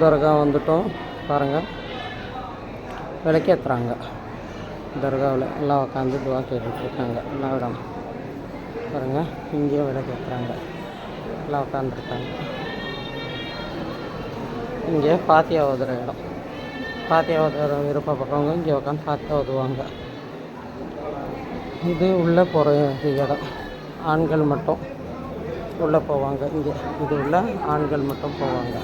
தர்கா வந்துட்டோம் பாருங்கள் விளக்கேற்றுறாங்க தர்காவில் எல்லாம் உட்காந்து துவா கேட்டுட்ருக்காங்க. எல்லா இடம் பாருங்கள் இங்கேயும் விளக்கேற்றுறாங்க எல்லாம் உட்காந்துருக்காங்க இங்கே பாத்தியா ஓதுற இடம். பாத்தியா ஓதுற விருப்பப்படுறவங்க இங்கே உட்காந்து பாத்தியா ஓதுவாங்க இது உள்ளே போகிற இடம். ஆண்கள் மட்டும் உள்ளே போவாங்க இங்கே. இது உள்ள ஆண்கள் மட்டும் போவாங்க.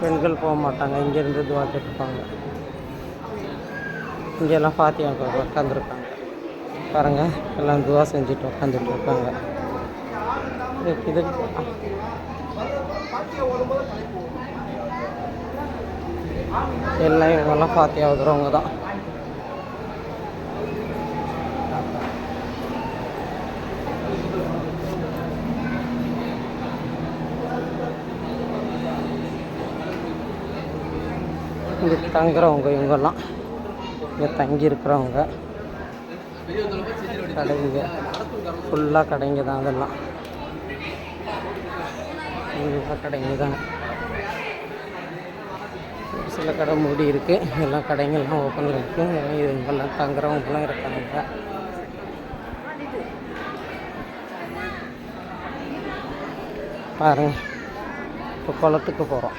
பெண்கள் போக மாட்டாங்க. இங்கேருந்து துவா கேட்டுப்பாங்க இங்கெல்லாம் பாத்தியா உட்காந்துருக்காங்க பாருங்கள் எல்லாம் துவா செஞ்சுட்டு உட்காந்துட்டு இருக்காங்க. இது- எல்லாம் இவங்கெல்லாம் பாத்தியா தான். இங்கே தங்குறவங்க இவங்கெல்லாம். இங்கே தங்கி இருக்கிறவங்க கடைங்க. ஃபுல்லாக கடைங்க தான் அதெல்லாம். ஃபுல்லாக கடைங்க தான். ஒரு சில கடை மூடி இருக்குது எல்லா கடைங்கள்லாம் ஓப்பனில் இருக்குது இவங்கெல்லாம் தங்குறவங்கலாம் இருக்காங்க. பாருங்கள் இப்போ குளத்துக்கு போகிறோம்